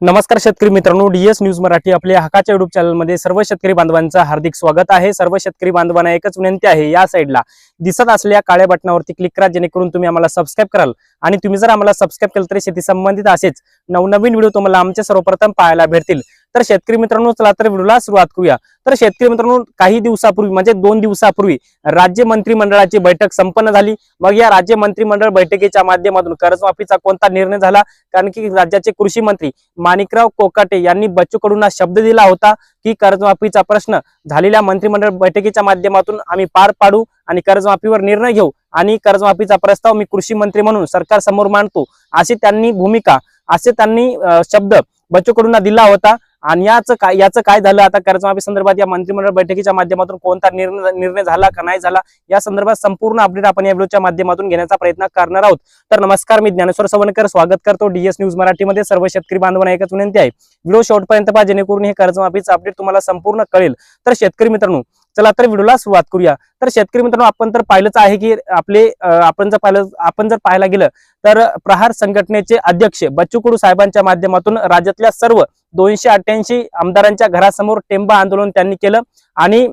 नमस्कार शेतकरी मित्रांनो डीएस न्यूज मराठी आपल्या हकाच्या युट्यूब चॅनलमध्ये सर्व शेतकरी बांधवांचं हार्दिक स्वागत आहे. सर्व शेतकरी बांधवांना एकच विनंती आहे या साईडला दिसत असलेल्या काळ्या बटनावरती क्लिक करा जेणेकरून तुम्ही आम्हाला सबस्क्राईब कराल. आणि तुम्ही जर आम्हाला सबस्क्राईब केलं तरी शेती संबंधित असेच नवनवीन व्हिडिओ तुम्हाला आमच्या सर्वप्रथम पाहायला भेटतील. तर शेतकरी मित्रांनो चला तर व्हिडिओला सुरुवात करूया. तर शेतकरी मित्रांनो काही दिवसापूर्वी म्हणजे दोन दिवसापूर्वी राज्य मंत्रिमंडळाची बैठक संपन्न झाली. मग या राज्य मंत्रिमंडळ बैठकीच्या माध्यमातून कर्जमाफीचा कोणता निर्णय झाला? कारण की राज्याचे कृषी मंत्री माणिकराव कोकाटे यांनी बच्चू कडूंना शब्द दिला होता की कर्जमाफीचा प्रश्न झालेल्या मंत्रिमंडळ बैठकीच्या माध्यमातून आम्ही पार पाडू आणि कर्जमाफीवर निर्णय घेऊ आणि कर्जमाफीचा प्रस्ताव मी कृषी मंत्री म्हणून सरकार समोर मांडतो अशी त्यांनी भूमिका असे त्यांनी शब्द बच्चू कडूंना दिला होता. आणि याचं काय याचं काय झालं? आता कर्जमाफी संदर्भात या मंत्रिमंडळ बैठकीच्या माध्यमातून कोणता निर्णय निर्णय झाला का नाही झाला? या संदर्भात संपूर्ण अपडेट आपण या व्हिडिओच्या माध्यमातून घेण्याचा प्रयत्न करणार आहोत. तर नमस्कार मी ज्ञानेश्वर सवणकर स्वागत करतो डीएस न्यूज मराठीमध्ये. सर्व शेतकरी बांधवांना एकच विनंती आहे. व्हिडिओ शेवटपर्यंत पहा जेणेकरून हे कर्जमाफीचं अपडेट तुम्हाला संपूर्ण कळेल. तर शेतकरी मित्रांनो चला तर व्हिडिओला सुरुवात करूया. तर शेतकरी मित्रांनो आपण तर पाहिलंच आहे की आपले आपण जर पाहिलं आपण जर पाहायला गेलं तर प्रहार संघटनेचे अध्यक्ष बच्चू कडू साहेबांच्या माध्यमातून राज्यातल्या सर्व दोनशे अठ्ठ्याऐंशी आमदारांच्या घरासमोर टेंबा आंदोलन त्यांनी केलं आणि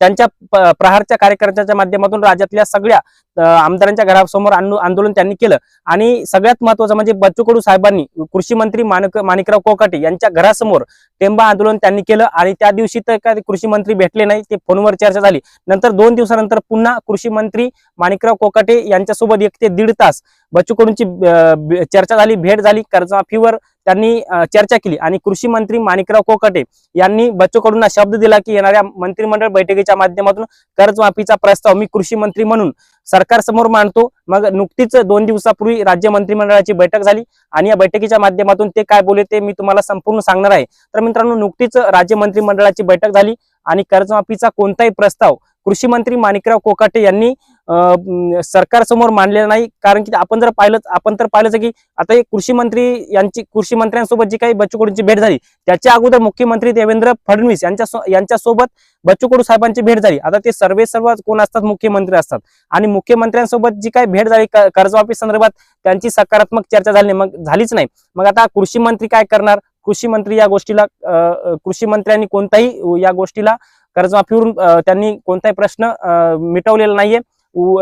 त्यांच्या प्रहारच्या कार्यकर्त्यांच्या माध्यमातून राज्यातल्या सगळ्या आमदारांच्या घरासमोर आंदोलन त्यांनी केलं. आणि सगळ्यात महत्वाचं म्हणजे बच्चू कडू साहेबांनी कृषी मंत्री माणिक माणिकराव कोकाटे यांच्या घरासमोर टेंबा आंदोलन त्यांनी केलं. आणि त्या दिवशी तर काय कृषी मंत्री भेटले नाही ते फोनवर चर्चा झाली. नंतर दोन दिवसानंतर पुन्हा कृषी मंत्री माणिकराव कोकाटे यांच्यासोबत एक ते दीड तास बच्चू कडूंची चर्चा झाली भेट झाली कर्जमाफीवर त्यांनी चर्चा केली. आणि कृषी मंत्री माणिकराव कोकाटे यांनी बच्चू कडूंना शब्द दिला की येणाऱ्या मंत्रिमंडळ बैठकीच्या माध्यमातून कर्जमाफीचा प्रस्ताव मी कृषी मंत्री म्हणून सरकार समोर मांडतो. मग नुकतीच दोन दिवसापूर्वी राज्य मंत्रिमंडळाची बैठक झाली. आणि या बैठकीच्या माध्यमातून ते काय बोलले ते मी तुम्हाला संपूर्ण सांगणार आहे. तर मित्रांनो नुकतीच राज्य मंत्रिमंडळाची बैठक झाली. आणि कर्जमाफीचा कोणताही प्रस्ताव कृषी मंत्री माणिकराव कोकाटे यांनी सरकारसमोर मांडलेला नाही. कारण की आपण जर पाहिलं आपण तर पाहिलंच की आता हे कृषी मंत्री यांची कृषी मंत्र्यांसोबत जी काही बच्चू कडूंची भेट झाली त्याच्या अगोदर मुख्यमंत्री देवेंद्र फडणवीस यांच्या सो- यांच्यासोबत बच्चू कडू साहेबांची भेट झाली. आता ते सर्वे सर्व कोण असतात? मुख्यमंत्री असतात. आणि मुख्यमंत्र्यांसोबत जी काही भेट झाली क- कर्जमाफी संदर्भात त्यांची सकारात्मक चर्चा झाली मग झालीच नाही. मग आता कृषी मंत्री काय करणार? कृषी मंत्री या गोष्टीला कृषी मंत्र्यांनी कोणताही या गोष्टीला कर्जमाफीवरून त्यांनी कोणताही प्रश्न मिटवलेला नाहीये.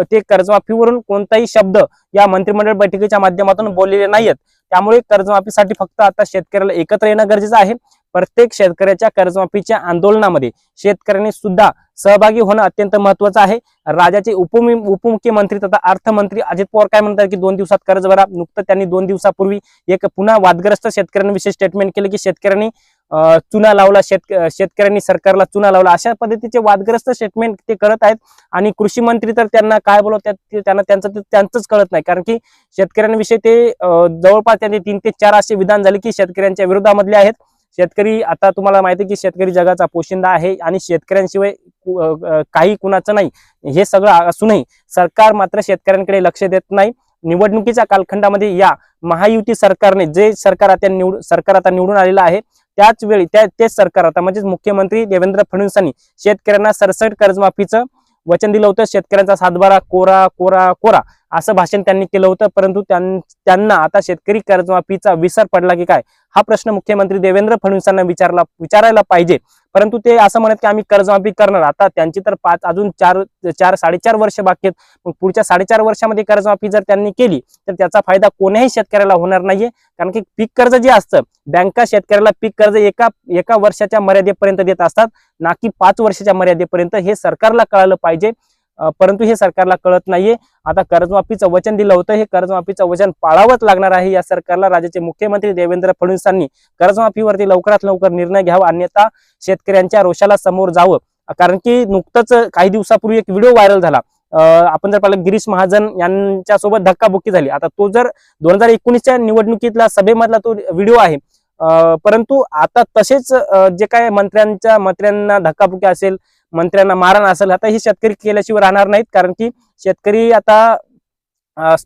ते कर्जमाफीवरून कोणताही शब्द या मंत्रिमंडळ बैठकीच्या माध्यमातून बोललेले नाहीयेत. त्यामुळे कर्जमाफीसाठी फक्त आता शेतकऱ्याला एकत्र येणं गरजेचं आहे. प्रत्येक शेतकऱ्याच्या कर्जमाफीच्या आंदोलनामध्ये शेतकऱ्यांनी सुद्धा सहभागी होणं अत्यंत महत्वाचं आहे. राज्याचे उपमु उपमुख्यमंत्री तथा अर्थमंत्री अजित पवार काय म्हणतात की दोन दिवसात कर्ज भरा नुकतं त्यांनी दोन दिवसापूर्वी एक पुन्हा वादग्रस्त शेतकऱ्यांविषयी स्टेटमेंट केलं की शेतकऱ्यांनी चुना लावला शेतक शेतकऱ्यांनी सरकारला चुना लावला. अशा पद्धतीचे वादग्रस्त स्टेटमेंट ते करत आहेत. आणि कृषी मंत्री तर त्यांना काय बोलवतात त्यांना त्यांचं ते त्यांचंच कळत नाही. कारण की शेतकऱ्यांविषयी ते जवळपास त्यांचे तीन ते चार असे विधान झाले की शेतकऱ्यांच्या विरोधामधले आहेत. शेतकरी आता तुम्हाला माहिती आहे की शेतकरी जगाचा पोशिंदा आहे आणि शेतकऱ्यांशिवाय काही कुणाचं नाही. हे सगळं असूनही सरकार मात्र शेतकऱ्यांकडे लक्ष देत नाही. निवडणुकीच्या कालखंडामध्ये या महायुती सरकारने जे सरकार आता निवड सरकार आता निवडून आलेलं आहे त्याच वेळी त्या तेच सरकार आता म्हणजेच मुख्यमंत्री देवेंद्र फडणवीसांनी शेतकऱ्यांना सरसट कर्जमाफीचं वचन दिलं होतं. शेतकऱ्यांचा सातबारा कोरा कोरा कोरा असं भाषण त्यांनी केलं होतं. परंतु त्यांना आता शेतकरी कर्जमाफीचा विसर पडला की काय? हा प्रश्न मुख्यमंत्री देवेंद्र फडणवीसांना विचारला विचारायला पाहिजे. परंतु ते असं म्हणत की आम्ही कर्जमाफी करणार. आता त्यांची तर पाच अजून चार चार साडेचार वर्ष बाकी आहेत. पुढच्या साडेचार वर्षामध्ये कर्जमाफी जर त्यांनी केली तर त्याचा फायदा कोण्याही शेतकऱ्याला होणार नाहीये. कारण की पीक कर्ज जे असतं बँका शेतकऱ्याला पीक कर्ज एका एका वर्षाच्या मर्यादेपर्यंत देत असतात. ना की पाच वर्षाच्या मर्यादेपर्यंत हे सरकारला कळालं पाहिजे. परंतु हे सरकारला कळत नाहीये. आता कर्जमाफीचं वचन दिलं होतं. हे कर्जमाफीचं वचन पाळावंच लागणार आहे. या सरकारला राज्याचे मुख्यमंत्री देवेंद्र फडणवीसांनी कर्जमाफीवरती लवकरात लवकर निर्णय घ्यावा. अन्यथा शेतकऱ्यांच्या रोषाला समोर जावं. कारण की नुकतंच काही दिवसापूर्वी एक व्हिडिओ व्हायरल झाला. आपण जर पाहिलं गिरीश महाजन यांच्या सोबत धक्काबुक्की झाली. आता तो जर दोन हजार एकोणीसच्या निवडणुकीतला सभेमधला तो व्हिडिओ आहे. परंतु आता तसेच जे काय मंत्र्यांच्या मंत्र्यांना धक्काबुक्की असेल मंत्र्यांना मारण असेल आता हे शेतकरी केल्याशिवाय राहणार नाहीत. कारण की शेतकरी आता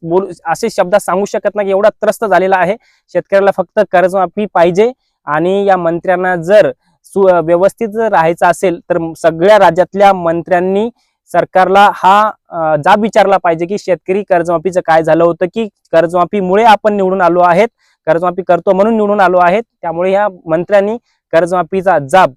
बोलू असे शब्द सांगू शकत नाही की एवढा त्रस्त झालेला आहे. शेतकऱ्याला फक्त कर्जमाफी पाहिजे आणि या मंत्र्यांना जर सु व्यवस्थित जर राहायचं असेल तर सगळ्या राज्यातल्या मंत्र्यांनी सरकारला हा जाब विचारला पाहिजे की शेतकरी कर्जमाफीचं काय झालं होतं की कर्जमाफीमुळे आपण निवडून आलो आहेत कर्जमाफी करतो म्हणून निवडून आलो आहेत. त्यामुळे या मंत्र्यांनी कर्जमाफीचा जाब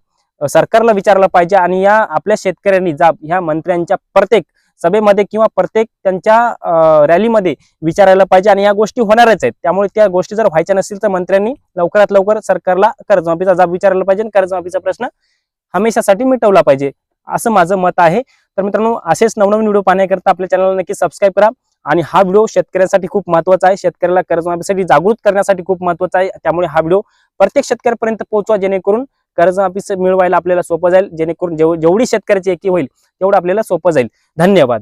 सरकारला विचारलं पाहिजे आणि या आपल्या शेतकऱ्यांनी जाब ह्या मंत्र्यांच्या प्रत्येक सभेमध्ये किंवा प्रत्येक त्यांच्या रॅलीमध्ये विचारायला पाहिजे आणि या गोष्टी होणारच आहेत. त्यामुळे त्या गोष्टी जर व्हायच्या नसतील तर मंत्र्यांनी लवकरात लवकर सरकारला कर्जमाफीचा जाब विचारायला पाहिजे आणि कर्जमाफीचा प्रश्न हमेशासाठी मिटवला पाहिजे असं माझं मत आहे. तर मित्रांनो असेच नवनवीन व्हिडिओ पाहण्याकरता आपल्या चॅनलला नक्की सबस्क्राईब करा आणि हा व्हिडिओ शेतकऱ्यांसाठी खूप महत्त्वाचा आहे. शेतकऱ्याला कर्जमाफीसाठी जागृत करण्यासाठी खूप महत्त्वाचा आहे. त्यामुळे हा व्हिडिओ प्रत्येक शेतकऱ्यापर्यंत पोहोचवा जेणेकरून कर्जमाफी मिळवायला आपल्याला सोपं जाईल जेणेकरून जेव जेवढी शेतकऱ्याची एकी होईल तेवढं आपल्याला सोपं जाईल. धन्यवाद.